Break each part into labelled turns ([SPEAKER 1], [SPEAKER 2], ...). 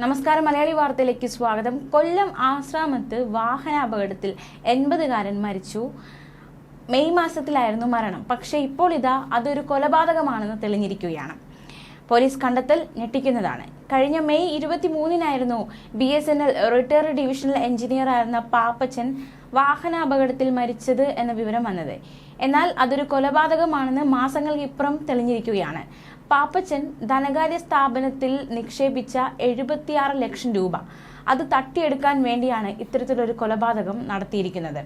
[SPEAKER 1] നമസ്കാരം. മലയാളി വാർത്തയിലേക്ക് സ്വാഗതം. കൊല്ലം ആശ്രാമത്ത് വാഹനാപകടത്തിൽ എൺപതുകാരൻ മരിച്ചു. മെയ് മാസത്തിലായിരുന്നു മരണം. പക്ഷേ ഇപ്പോൾ ഇതാ അതൊരു കൊലപാതകമാണെന്ന് തെളിഞ്ഞിരിക്കുകയാണ്. പോലീസ് കണ്ടെത്തൽ ഞെട്ടിക്കുന്നതാണ്. കഴിഞ്ഞ മെയ് ഇരുപത്തി മൂന്നിനായിരുന്നു B S N L retired divisional engineer ആയിരുന്ന പാപ്പച്ചൻ വാഹനാപകടത്തിൽ മരിച്ചത് എന്ന വിവരം വന്നത്. എന്നാൽ അതൊരു കൊലപാതകമാണെന്ന് മാസങ്ങൾക്കിപ്പുറം തെളിഞ്ഞിരിക്കുകയാണ്. പാപ്പച്ചൻ ധനകാര്യ സ്ഥാപനത്തിൽ നിക്ഷേപിച്ച എഴുപത്തിയാറ് ലക്ഷം രൂപ. അത് തട്ടിയെടുക്കാൻ വേണ്ടിയാണ് ഇത്തരത്തിലൊരു കൊലപാതകം നടത്തിയിരിക്കുന്നത്.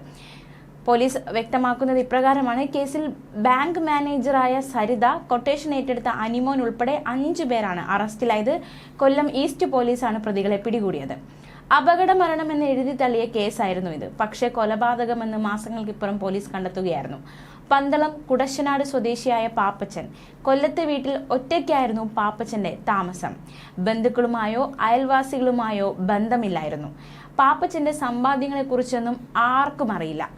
[SPEAKER 1] പോലീസ് വ്യക്തമാക്കുന്നത് ഇപ്രകാരമാണ്. കേസിൽ ബാങ്ക് മാനേജറായ സരിത കൊട്ടേഷൻ ഏറ്റെടുത്ത അനിമോൻ ഉൾപ്പെടെ അഞ്ചു പേരാണ് അറസ്റ്റിലായത്. കൊല്ലം ഈസ്റ്റ് പോലീസാണ് പ്രതികളെ പിടികൂടിയത്. അപകട എന്ന് എഴുതി തള്ളിയ കേസായിരുന്നു ഇത്. പക്ഷേ കൊലപാതകമെന്ന് മാസങ്ങൾക്കിപ്പുറം പോലീസ് കണ്ടെത്തുകയായിരുന്നു. പന്തളം കുടശ്ശനാട് സ്വദേശിയായ പാപ്പച്ചൻ. കൊല്ലത്തെ വീട്ടിൽ ഒറ്റയ്ക്കായിരുന്നു പാപ്പച്ചന്റെ താമസം. ബന്ധുക്കളുമായോ അയൽവാസികളുമായോ ബന്ധമില്ലായിരുന്നു. പാപ്പച്ചന്റെ സമ്പാദ്യങ്ങളെക്കുറിച്ചൊന്നും ആർക്കും അറിയില്ല.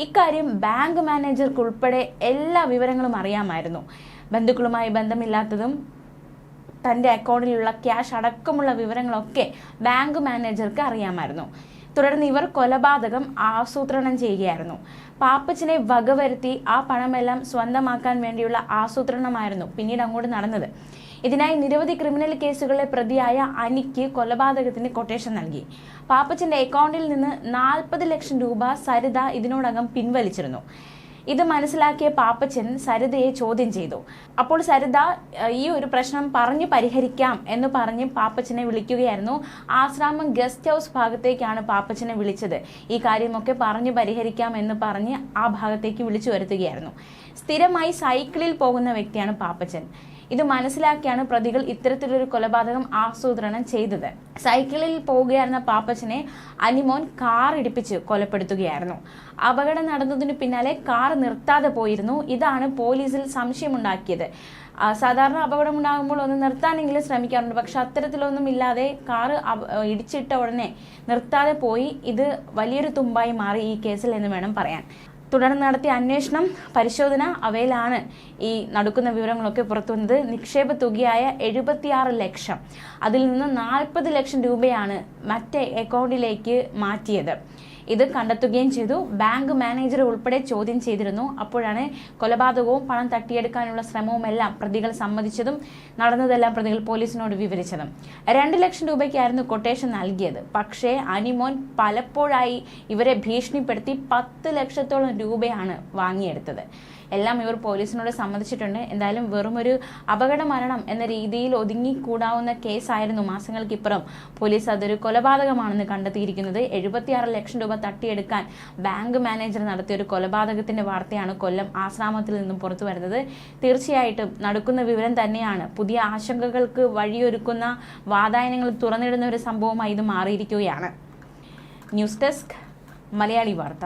[SPEAKER 1] ഇക്കാര്യം ബാങ്ക് മാനേജർക്ക് ഉൾപ്പെടെ എല്ലാ വിവരങ്ങളും അറിയാമായിരുന്നു. ബന്ധുക്കളുമായി ബന്ധമില്ലാത്തതും തന്റെ അക്കൗണ്ടിലുള്ള ക്യാഷ് അടക്കമുള്ള വിവരങ്ങളൊക്കെ ബാങ്ക് മാനേജർക്ക് അറിയാമായിരുന്നു. തുടർന്ന് ഇവർ കൊലപാതകം ആസൂത്രണം ചെയ്യുകയായിരുന്നു. പാപ്പച്ചനെ വകവരുത്തി ആ പണമെല്ലാം സ്വന്തമാക്കാൻ വേണ്ടിയുള്ള ആസൂത്രണമായിരുന്നു പിന്നീട് അങ്ങോട്ട് നടന്നത്. ഇതിനായി നിരവധി ക്രിമിനൽ കേസുകളിലെ പ്രതിയായ അനിക്ക് കൊലപാതകത്തിന് കൊട്ടേഷൻ നൽകി. പാപ്പച്ചന്റെ അക്കൗണ്ടിൽ നിന്ന് നാൽപ്പത് ലക്ഷം രൂപ സരിത ഇതിനോടകം പിൻവലിച്ചിരുന്നു. ഇത് മനസ്സിലാക്കിയ പാപ്പച്ചൻ സരിതയെ ചോദ്യം ചെയ്തു. അപ്പോൾ സരിത ഈ ഒരു പ്രശ്നം പറഞ്ഞു പരിഹരിക്കാം എന്ന് പറഞ്ഞ് പാപ്പച്ചനെ വിളിക്കുകയായിരുന്നു. ആശ്രാമം ഗസ്റ്റ് ഹൗസ് ഭാഗത്തേക്കാണ് പാപ്പച്ചനെ വിളിച്ചത്. ഈ കാര്യമൊക്കെ പറഞ്ഞു പരിഹരിക്കാം എന്ന് പറഞ്ഞ് ആ ഭാഗത്തേക്ക് വിളിച്ചു വരുത്തുകയായിരുന്നു. സ്ഥിരമായി സൈക്കിളിൽ പോകുന്ന വ്യക്തിയാണ് പാപ്പച്ചൻ. ഇത് മനസ്സിലാക്കിയാണ് പ്രതികൾ ഇത്തരത്തിലൊരു കൊലപാതകം ആസൂത്രണം ചെയ്തത്. സൈക്കിളിൽ പോവുകയായിരുന്ന പാപ്പച്ചനെ അനിമോൻ കാർ ഇടിപ്പിച്ച് കൊലപ്പെടുത്തുകയായിരുന്നു. അപകടം നടന്നതിന് പിന്നാലെ കാർ നിർത്താതെ പോയിരുന്നു. ഇതാണ് പോലീസിൽ സംശയമുണ്ടാക്കിയത്. സാധാരണ അപകടം ഉണ്ടാകുമ്പോൾ ഒന്ന് നിർത്താനെങ്കിലും ശ്രമിക്കാറുണ്ട്. പക്ഷെ അത്തരത്തിലൊന്നും ഇല്ലാതെ കാറ് ഇടിച്ചിട്ട ഉടനെ നിർത്താതെ പോയി. ഇത് വലിയൊരു തുമ്പായി മാറി ഈ കേസിൽ എന്ന് വേണം പറയാൻ. തുടർന്ന് നടത്തിയ അന്വേഷണം പരിശോധന അവയിലാണ് ഈ നടക്കുന്ന വിവരങ്ങളൊക്കെ പുറത്തു വന്നത് നിക്ഷേപ തുകയായ എഴുപത്തിയാറ് ലക്ഷം. അതിൽ നിന്ന് നാൽപ്പത് ലക്ഷം രൂപയാണ് മറ്റേ അക്കൗണ്ടിലേക്ക് മാറ്റിയത്. ഇത് കണ്ടെത്തുകയും ചെയ്തു. ബാങ്ക് മാനേജർ ഉൾപ്പെടെ ചോദ്യം ചെയ്തിരുന്നു. അപ്പോഴാണ് കൊലപാതകവും പണം തട്ടിയെടുക്കാനുള്ള ശ്രമവും എല്ലാം പ്രതികൾ സമ്മതിച്ചതും നടന്നതെല്ലാം പ്രതികൾ പോലീസിനോട് വിവരിച്ചതും. രണ്ട് ലക്ഷം രൂപയ്ക്കായിരുന്നു കൊട്ടേഷൻ നൽകിയത്. പക്ഷേ അനിമോൻ പലപ്പോഴായി ഇവരെ ഭീഷണിപ്പെടുത്തി പത്ത് ലക്ഷത്തോളം രൂപയാണ് വാങ്ങിയെടുത്തത്. എല്ലാം ഇവർ പോലീസിനോട് സമ്മതിച്ചിട്ടുണ്ട്. എന്തായാലും വെറുമൊരു അപകട മരണം എന്ന രീതിയിൽ ഒതുങ്ങിക്കൂടാവുന്ന കേസായിരുന്നു മാസങ്ങൾക്കിപ്പുറം പോലീസ് അതൊരു കൊലപാതകമാണെന്ന് കണ്ടെത്തിയിരിക്കുന്നത്. എഴുപത്തിയാറ് ലക്ഷം രൂപ തട്ടിയെടുക്കാൻ ബാങ്ക് മാനേജർ നടത്തിയ ഒരു കൊലപാതകത്തിന്റെ വാർത്തയാണ് കൊല്ലം ആശ്രാമത്തിൽ നിന്നും പുറത്തു വരുന്നത്. തീർച്ചയായിട്ടും നടക്കുന്ന വിവരം തന്നെയാണ്. പുതിയ ആശങ്കകൾക്ക് വഴിയൊരുക്കുന്ന വാതായനങ്ങൾ തുറന്നിടുന്ന ഒരു സംഭവമായി ഇത് മാറിയിരിക്കുകയാണ്. ന്യൂസ് ഡെസ്ക് മലയാളി വാർത്ത.